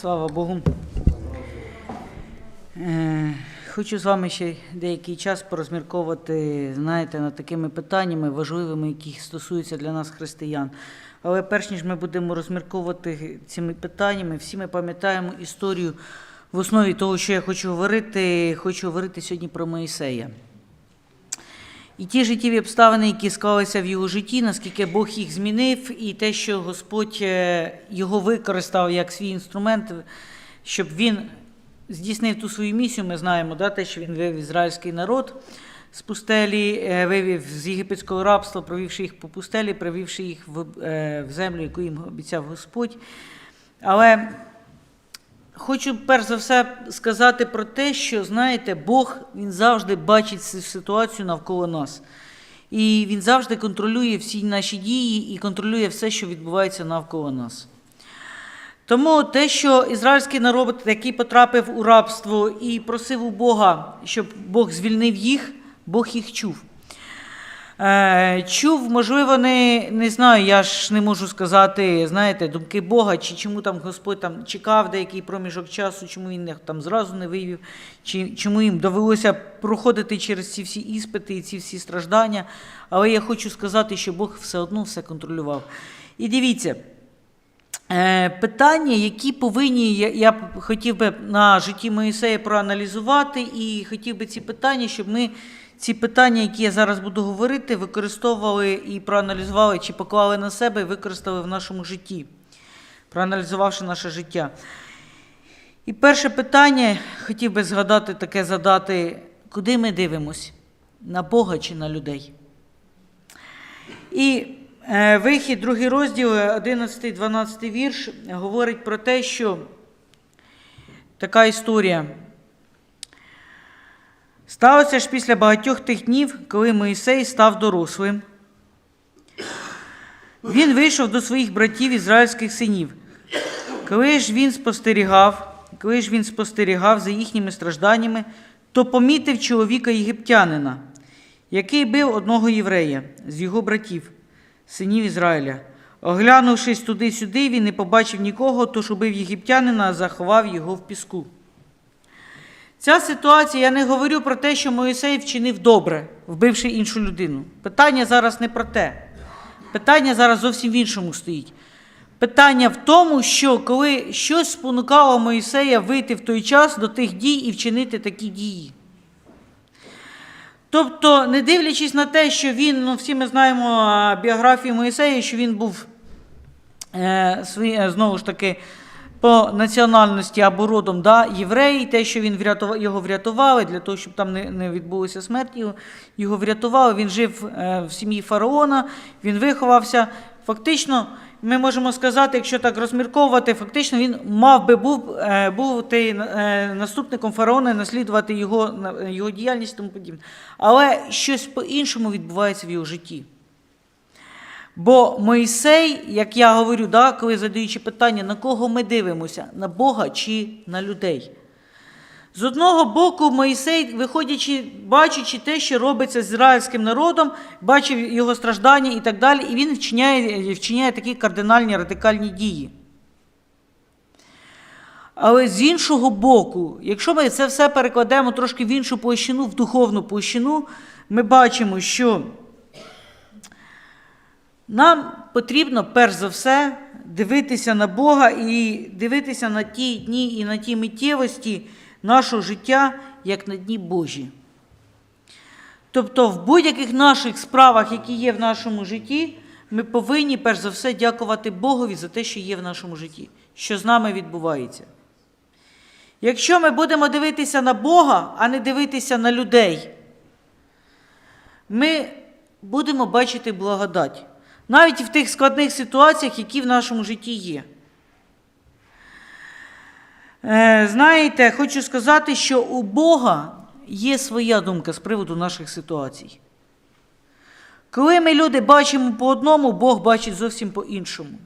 Слава Богу. Е, Хочу з вами ще деякий час порозмірковувати, знаєте, над такими питаннями важливими, які стосуються для нас християн. Але перш ніж ми будемо розмірковувати цими питаннями, всі ми пам'ятаємо історію в основі того, що я хочу говорити. Хочу говорити сьогодні про Моїсея. І ті життєві обставини, які склалися в його житті, наскільки Бог їх змінив, і те, що Господь е, його використав як свій інструмент, щоб він здійснив ту свою місію, ми знаємо, да, те, що він вивів ізраїльський народ з пустелі, е, вивів з єгипетського рабства, провівши їх по пустелі, привівши їх е, в землю, яку їм обіцяв Господь. Але Хочу перш за все сказати про те, що знаєте, Бог він завжди бачить цю ситуацію навколо нас. І він завжди контролює всі наші дії і контролює все, що відбувається навколо нас. Тому те, що ізраїльський народ, який потрапив у рабство і просив у Бога, щоб Бог звільнив їх, Бог їх чув. Е, Чув, можливо, не, не знаю, я ж не можу сказати, знаєте, думки Бога, чи чому там Господь там чекав деякий проміжок часу, чому він їх там зразу не вивів, чи чому їм довелося проходити через ці всі іспити і ці всі страждання. Але я хочу сказати, що Бог все одно все контролював. І дивіться, е, питання, які повинні, я, б хотів би на житті Моїсея проаналізувати, і хотів би ці питання, щоб ми ці питання, які я зараз буду говорити, використовували і проаналізували, чи поклали на себе і використали в нашому житті, проаналізувавши наше життя. І перше питання хотів би згадати таке задати, куди ми дивимось? На Бога чи на людей? І е, вихід, другий розділ, 11-12 вірш, говорить про те, що така історія. Сталося ж після багатьох тих днів, коли Моїсей став дорослим. Він вийшов до своїх братів ізраїльських синів. Коли ж він спостерігав, коли ж він спостерігав за їхніми стражданнями, то помітив чоловіка єгиптянина, який бив одного єврея з його братів, синів Ізраїля. Оглянувшись туди-сюди, він не побачив нікого, тож убив єгиптянина, а заховав його в піску. Ця ситуація, я не говорю про те, що Моїсей вчинив добре, вбивши іншу людину. Питання зараз не про те. Питання зараз зовсім в іншому стоїть. Питання в тому, що коли щось спонукало Моїсея вийти в той час до тих дій і вчинити такі дії. Тобто, не дивлячись на те, що він, ну всі ми знаємо біографію Моїсея, що він був е, е, знову ж таки по національності або родом да, єврей, те, що він врятував, його врятували, для того, щоб там не, не відбулася смерть, його, його врятували. Він жив е, в сім'ї фараона, він виховався. Фактично, ми можемо сказати, якщо так розмірковувати, фактично він мав би був е, бути е, наступником фараона, наслідувати його, його діяльність і тому подібне. Але щось по-іншому відбувається в його житті. Бо Мойсей, як я говорю, да, коли задаючи питання, на кого ми дивимося, на Бога чи на людей. З одного боку, Моїсей, виходячи, бачачи те, що робиться з ізраїльським народом, бачив його страждання і так далі, і він вчиняє, вчиняє такі кардинальні радикальні дії. Але з іншого боку, якщо ми це все перекладемо трошки в іншу площину, в духовну площину, ми бачимо, що нам потрібно перш за все дивитися на Бога і дивитися на ті дні і на ті миттєвості нашого життя, як на дні Божі. Тобто, в будь-яких наших справах, які є в нашому житті, ми повинні перш за все дякувати Богові за те, що є в нашому житті, що з нами відбувається. Якщо ми будемо дивитися на Бога, а не дивитися на людей, ми будемо бачити благодать. Навіть в тих складних ситуаціях, які в нашому житті є. Е, Знаєте, хочу сказати, що у Бога є своя думка з приводу наших ситуацій. Коли ми люди бачимо по одному, Бог бачить зовсім по-іншому.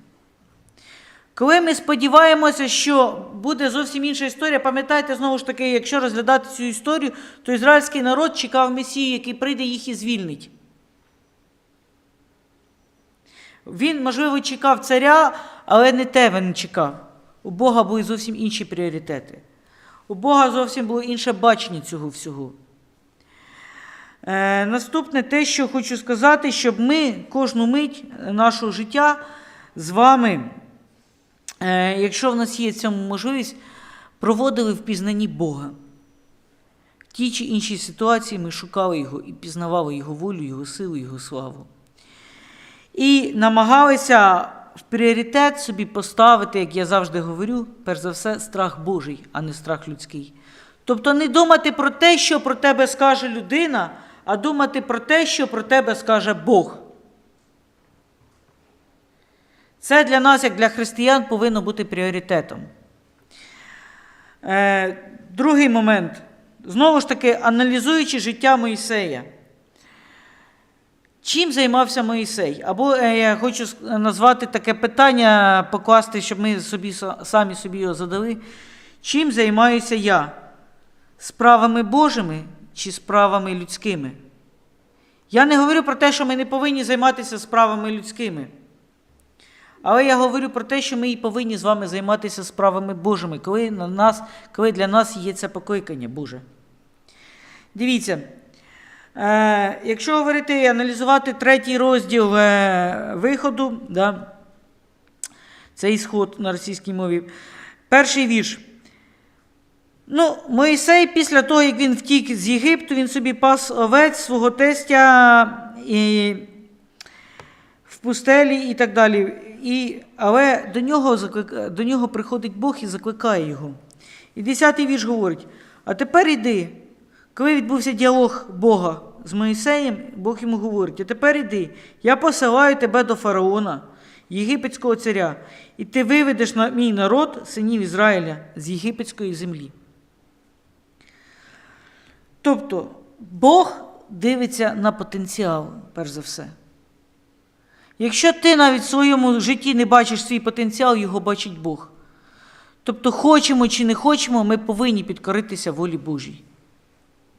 Коли ми сподіваємося, що буде зовсім інша історія, пам'ятайте, знову ж таки, якщо розглядати цю історію, то ізраїльський народ чекав Месію, який прийде їх і звільнить. Він, можливо, чекав царя, але не те він чекав. У Бога були зовсім інші пріоритети. У Бога зовсім було інше бачення цього всього. Е, наступне те, що хочу сказати, щоб ми кожну мить нашого життя з вами, е, якщо в нас є цьому можливість, проводили в пізнанні Бога. В тій чи іншій ситуації ми шукали Його і пізнавали Його волю, Його силу, Його славу. І намагалися в пріоритет собі поставити, як я завжди говорю, перш за все, страх Божий, а не страх людський. Тобто не думати про те, що про тебе скаже людина, а думати про те, що про тебе скаже Бог. Це для нас, як для християн, повинно бути пріоритетом. Е, другий момент. Знову ж таки, аналізуючи життя Моїсея. Чим займався Моїсей? Або е, я хочу назвати таке питання, покласти, щоб ми собі, самі собі його задали. Чим займаюся я? Справами Божими чи справами людськими? Я не говорю про те, що ми не повинні займатися справами людськими. Але я говорю про те, що ми і повинні з вами займатися справами Божими, коли, на нас, коли для нас є це покликання Боже. Дивіться, якщо говорити і аналізувати третій розділ е, виходу, да, це ісход на російській мові. Перший вірш. Ну, Моїсей, після того, як він втік з Єгипту, він собі пас овець свого тестя і в пустелі і так далі. І, але до нього, до нього приходить Бог і закликає його. І десятий вірш говорить: а тепер іди. Коли відбувся діалог Бога з Моїсеєм, Бог йому говорить: а тепер іди, я посилаю тебе до фараона, єгипетського царя, і ти виведеш на мій народ, синів Ізраїля, з єгипетської землі. Тобто Бог дивиться на потенціал, перш за все. Якщо ти навіть в своєму житті не бачиш свій потенціал, його бачить Бог. Тобто, хочемо чи не хочемо, ми повинні підкоритися волі Божій.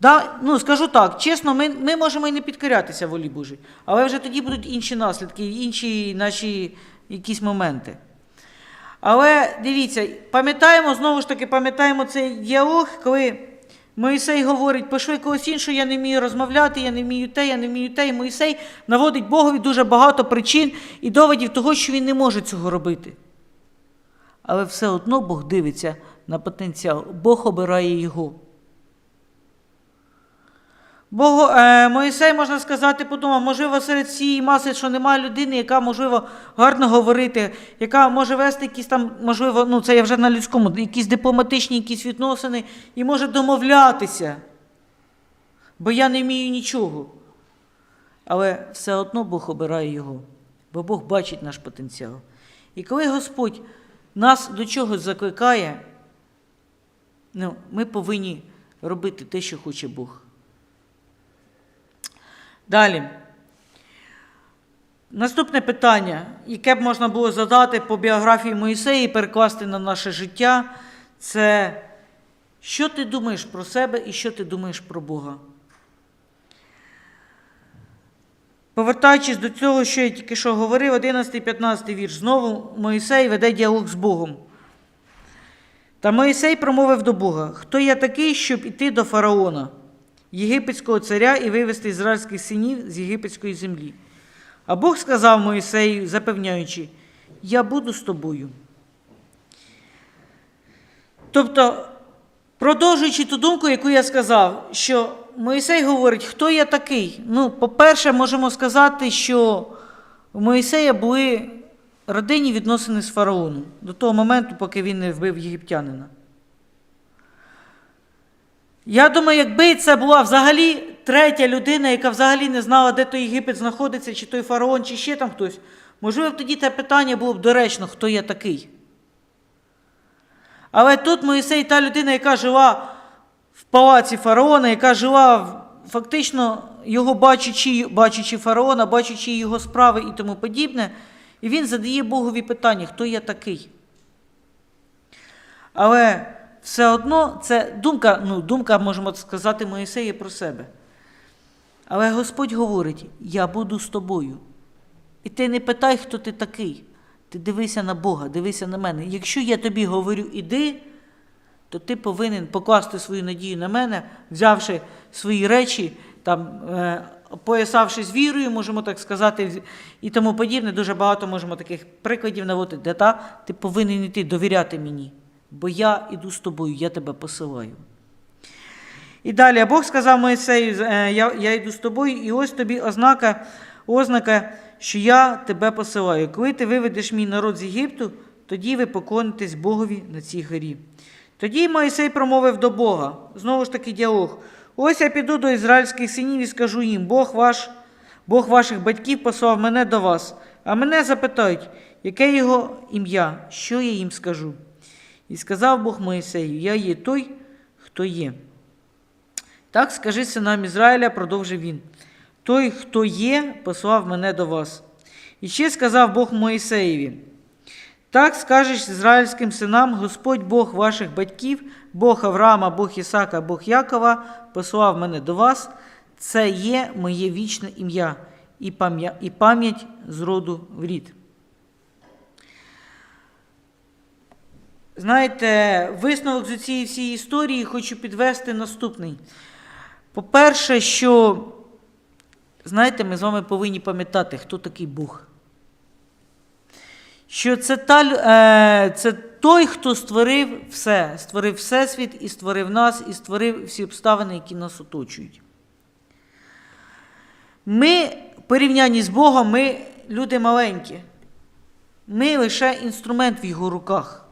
Да? Ну, скажу так, чесно, ми, ми можемо і не підкорятися волі Божій, але вже тоді будуть інші наслідки, інші наші якісь моменти. Але дивіться, пам'ятаємо, знову ж таки, пам'ятаємо цей діалог, коли Моїсей говорить, пошли когось іншого, я не вмію розмовляти, я не вмію те, я не вмію те. І Моїсей наводить Богові дуже багато причин і доводів того, що він не може цього робити. Але все одно Бог дивиться на потенціал, Бог обирає його. Бог, е, Моїсей, можна сказати, подумав, можливо, серед цієї маси, що немає людини, яка, можливо, гарно говорити, яка може вести якісь там, можливо, ну це я вже на людському, якісь дипломатичні якісь відносини і може домовлятися. Бо я не вмію нічого. Але все одно Бог обирає його, бо Бог бачить наш потенціал. І коли Господь нас до чогось закликає, ну, ми повинні робити те, що хоче Бог. Далі. Наступне питання, яке б можна було задати по біографії Моїсея і перекласти на наше життя, це що ти думаєш про себе і що ти думаєш про Бога? Повертаючись до цього, що я тільки що говорив, 11-15 вірш. Знову Моїсей веде діалог з Богом. Та Моїсей промовив до Бога: Хто я такий, щоб іти до фараона, єгипетського царя і вивести ізраїльських синів з єгипетської землі? А Бог сказав Моїсею, запевняючи, я буду з тобою. Тобто, продовжуючи ту думку, яку я сказав, що Моїсей говорить, хто я такий? Ну, по-перше, можемо сказати, що у Моїсея були родинні відносини з фараоном до того моменту, поки він не вбив єгиптянина. Я думаю, якби це була взагалі третя людина, яка взагалі не знала, де той Єгипет знаходиться, чи той фараон, чи ще там хтось, можливо, тоді те питання було б доречно, хто я такий. Але тут Моїсей та людина, яка жила в палаці фараона, яка жила фактично його бачачи, бачачи фараона, бачачи його справи і тому подібне, і він задає Богові питання, хто я такий. Але все одно це думка, ну, думка, можемо сказати, Моїсея про себе. Але Господь говорить: я буду з тобою. І ти не питай, хто ти такий. Ти дивися на Бога, дивися на мене. Якщо я тобі говорю іди, то ти повинен покласти свою надію на мене, взявши свої речі, там, е, поясавшись вірою, можемо так сказати, і тому подібне. Дуже багато можемо таких прикладів наводити, де та, ти повинен йти довіряти мені, бо я іду з тобою, я тебе посилаю. І далі Бог сказав Моїсею, е, я, я йду з тобою, і ось тобі ознака, ознака, що я тебе посилаю. Коли ти виведеш мій народ з Єгипту, тоді ви поклонитесь Богові на цій горі. Тоді Моїсей промовив до Бога, знову ж таки діалог. Ось я піду до ізраїльських синів і скажу їм, Бог ваш, Бог ваших батьків послав мене до вас, а мене запитають, яке його ім'я, що я їм скажу. І сказав Бог Моїсею, я є той, хто є. Так скажи синам Ізраїля, продовжив він. Той, хто є, послав мене до вас. І ще сказав Бог Моїсеєві. Так скажеш ізраїльським синам, Господь Бог ваших батьків, Бог Авраама, Бог Ісака, Бог Якова, послав мене до вас. Це є моє вічне ім'я і пам'ять з роду в рід. Знаєте, висновок з цієї всієї історії хочу підвести наступний. По-перше, що, знаєте, ми з вами повинні пам'ятати, хто такий Бог. Що це, та, е, це той, хто створив все, створив Всесвіт і створив нас, і створив всі обставини, які нас оточують. Ми, в порівнянні з Богом, ми люди маленькі. Ми лише інструмент в його руках.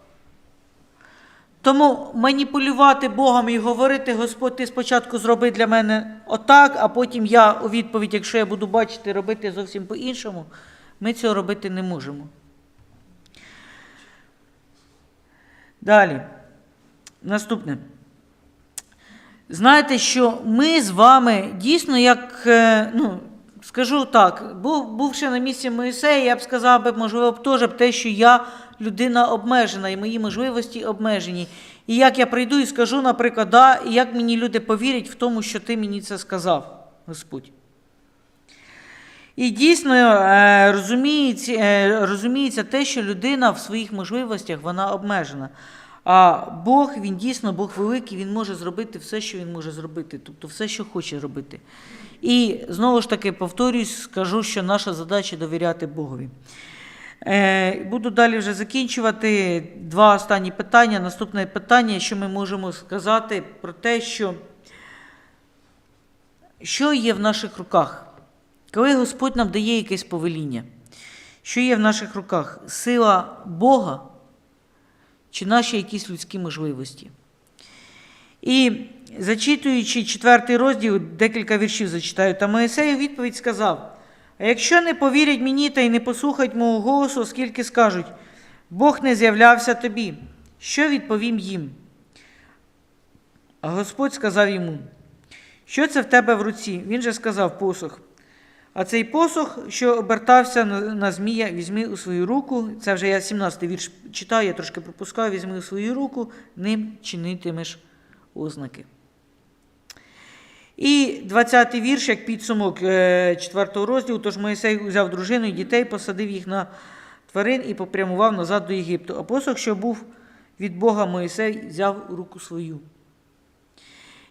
Тому маніпулювати Богом і говорити, Господь, ти спочатку зроби для мене отак, а потім я у відповідь, якщо я буду бачити, робити зовсім по-іншому, ми цього робити не можемо. Далі. Наступне. Знаєте, що ми з вами дійсно, як, е, ну, скажу так, був, бувши на місці Моїсея, я б сказав би, можливо, б теж те, що я людина обмежена і мої можливості обмежені. І як я прийду і скажу, наприклад, да, і як мені люди повірять в тому, що ти мені це сказав, Господь. І дійсно е, розуміється, е, розуміється те, що людина в своїх можливостях вона обмежена. А Бог, він дійсно Бог великий, він може зробити все, що він може зробити, тобто все, що хоче робити. І знову ж таки повторюсь, скажу, що наша задача довіряти Богові. Е, Буду далі вже закінчувати. Два останні питання. Наступне питання, що ми можемо сказати про те, що, що є в наших руках. Коли Господь нам дає якесь повеління, що є в наших руках? Сила Бога чи наші якісь людські можливості? І зачитуючи четвертий розділ, декілька віршів зачитаю, та Моїсей у відповідь сказав: А якщо не повірять мені та й не послухають мого голосу, оскільки скажуть, Бог не з'являвся тобі, що відповім їм? А Господь сказав йому, що це в тебе в руці? Він же сказав посох. А цей посох, що обертався на змія, візьми у свою руку. Це вже я 17-й вірш читаю, я трошки пропускаю, візьми у свою руку, ним чинитимеш ознаки. І 20-й вірш, як підсумок 4 розділу, тож Моїсей взяв дружину і дітей, посадив їх на тварин і попрямував назад до Єгипту. А посох, що був від Бога, Моїсей взяв руку свою.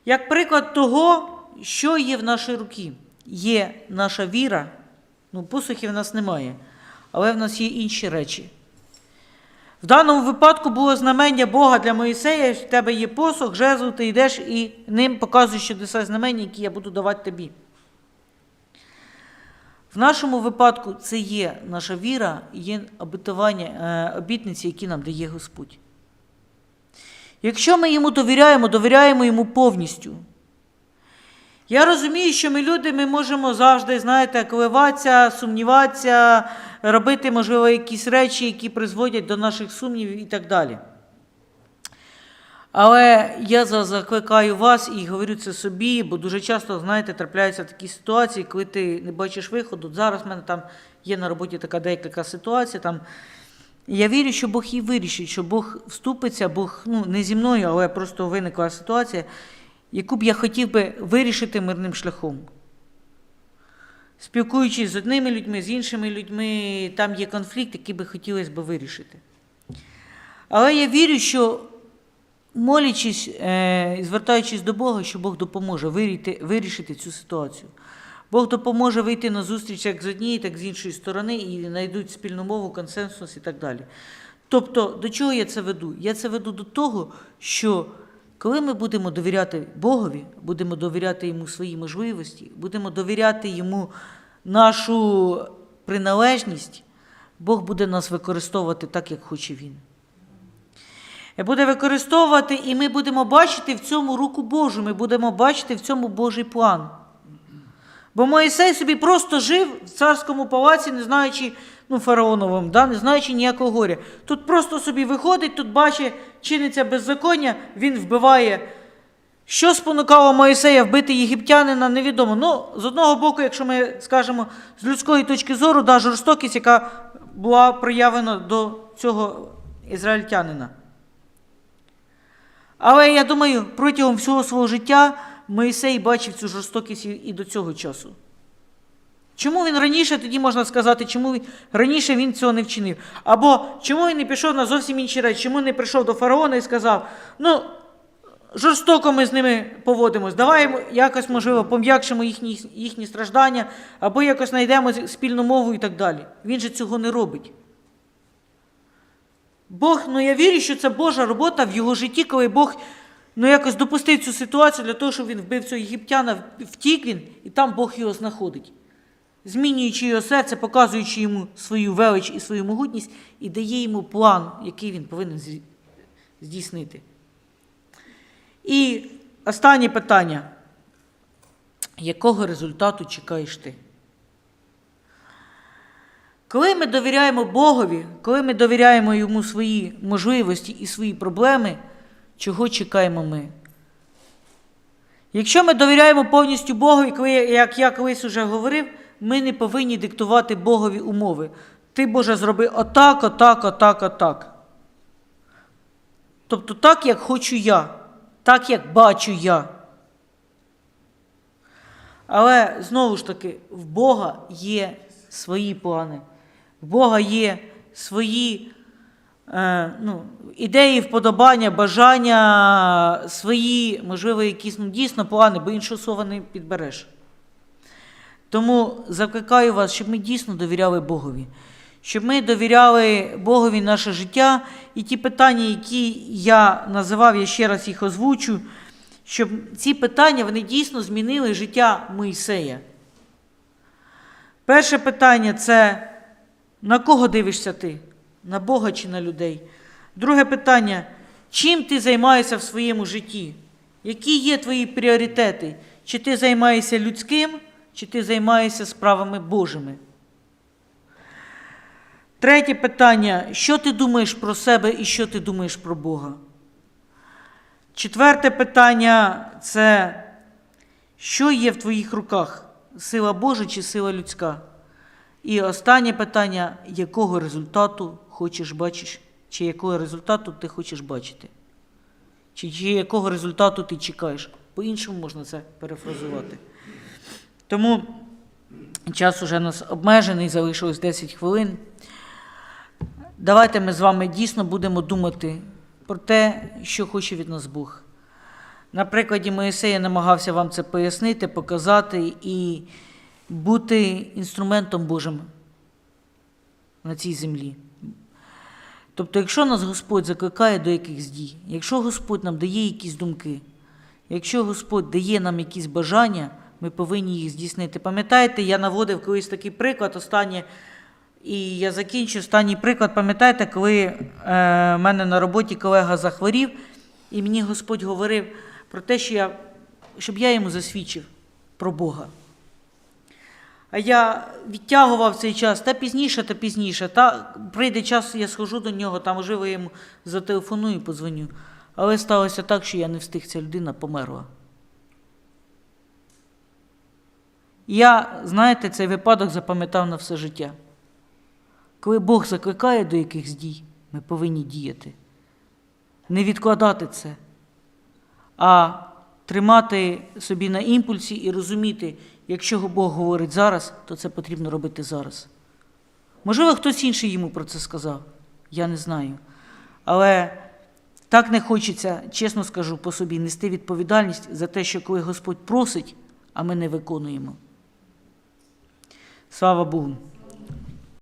Як приклад того, що є в нашій руці, є наша віра, ну, посухів в нас немає, але в нас є інші речі. В даному випадку було знамення Бога для Моїсея, в тебе є посох, жезл, ти йдеш і ним показуєш чудеса знамення, які я буду давати тобі. В нашому випадку це є наша віра, є обітування, е, обітниці, які нам дає Господь. Якщо ми йому довіряємо, довіряємо йому повністю. Я розумію, що ми люди, ми можемо завжди, знаєте, коливатися, сумніватися, робити, можливо, якісь речі, які призводять до наших сумнівів і так далі. Але я закликаю вас і говорю це собі, бо дуже часто, знаєте, трапляються такі ситуації, коли ти не бачиш виходу. Зараз в мене там є на роботі така декілька ситуацій. Там, я вірю, що Бог її вирішить, що Бог вступиться, Бог ну, не зі мною, але просто виникла ситуація, яку б я хотів би вирішити мирним шляхом. спілкуючись з одними людьми, з іншими людьми, там є конфлікт, який би хотілося б вирішити. Але я вірю, що молячись е, звертаючись до Бога, що Бог допоможе вирішити, вирішити цю ситуацію. Бог допоможе вийти на зустріч як з однієї, так і з іншої сторони, і знайдуть спільну мову, консенсус і так далі. Тобто, до чого я це веду? Я це веду до того, що коли ми будемо довіряти Богові, будемо довіряти йому свої можливості, будемо довіряти йому нашу приналежність, Бог буде нас використовувати так, як хоче Він. Буде використовувати, і ми будемо бачити в цьому руку Божу, ми будемо бачити в цьому Божий план. Бо Моїсей собі просто жив в царському палаці, не знаючи, ну, фараоновим, да, не знаючи ніякого горя. Тут просто собі виходить, тут бачить, чиниться беззаконня, він вбиває. Що спонукало Моїсея вбити єгиптянина, невідомо. Ну, з одного боку, якщо ми скажемо з людської точки зору, да, жорстокість, яка була проявлена до цього ізраїльтянина. Але я думаю, протягом всього свого життя Моїсей бачив цю жорстокість і до цього часу. Чому він раніше, тоді можна сказати, чому він, раніше він цього не вчинив? Або чому він не пішов на зовсім інші речі, чому не прийшов до фараона і сказав, ну, жорстоко ми з ними поводимось, давай якось, можливо, пом'якшимо їхні, їхні страждання, або якось знайдемо спільну мову і так далі. Він же цього не робить. Бог, ну я вірю, що це Божа робота в його житті, коли Бог ну, якось допустив цю ситуацію для того, щоб він вбив цього єгиптяна, втік він, і там Бог його знаходить. Змінюючи його серце, показуючи йому свою велич і свою могутність, і дає йому план, який він повинен здійснити. І останнє питання. Якого результату чекаєш ти? Коли ми довіряємо Богові, коли ми довіряємо йому свої можливості і свої проблеми, чого чекаємо ми? Якщо ми довіряємо повністю коли, як я колись уже говорив, ми не повинні диктувати Богові умови. Ти, Боже, зроби отак, отак, отак, отак. Тобто так, як хочу я, так, як бачу я. Але знову ж таки, в Бога є свої плани, в Бога є свої ну, ідеї, вподобання, бажання, свої, можливо, якісь ну, дійсно плани, бо іншого слова не підбереш. Тому закликаю вас, щоб ми дійсно довіряли Богові, щоб ми довіряли Богові наше життя і ті питання, які я називав, я ще раз їх озвучу, щоб ці питання вони дійсно змінили життя Моїсея. Перше питання це на кого дивишся ти? На Бога чи на людей? Друге питання: чим ти займаєшся в своєму житті? Які є твої пріоритети? Чи ти займаєшся людським, чи ти займаєшся справами Божими? Третє питання: що ти думаєш про себе і що ти думаєш про Бога? Четверте питання це що є в твоїх руках? Сила Божа чи сила людська? І останнє питання: якого результату хочеш бачиш, чи якого результату ти хочеш бачити? Чи, чи якого результату ти чекаєш? По-іншому можна це перефразувати. Тому час уже нас обмежений, залишилось 10 хвилин. Давайте ми з вами дійсно будемо думати про те, що хоче від нас Бог. На прикладі Моїсея намагався вам це пояснити, показати і бути інструментом Божим на цій землі. Тобто, якщо нас Господь закликає до якихось дій, якщо Господь нам дає якісь думки, якщо Господь дає нам якісь бажання, ми повинні їх здійснити. Пам'ятаєте, я наводив колись такий приклад, останнє, і я закінчу останній приклад. Пам'ятаєте, коли е, мене на роботі колега захворів, і мені Господь говорив про те, що я, щоб я йому засвідчив про Бога. Я відтягував цей час та пізніше, та пізніше. Та прийде час, я схожу до нього, там, можливо, я йому зателефоную позвоню. Але сталося так, що я не встиг, ця людина померла. Я, знаєте, цей випадок запам'ятав на все життя. Коли Бог закликає до якихось дій, ми повинні діяти. Не відкладати це, а тримати собі на імпульсі і розуміти, якщо Бог говорить зараз, то це потрібно робити зараз. Можливо, хтось інший йому про це сказав, я не знаю. Але так не хочеться, чесно скажу по собі, нести відповідальність за те, що коли Господь просить, а ми не виконуємо. Слава Богу.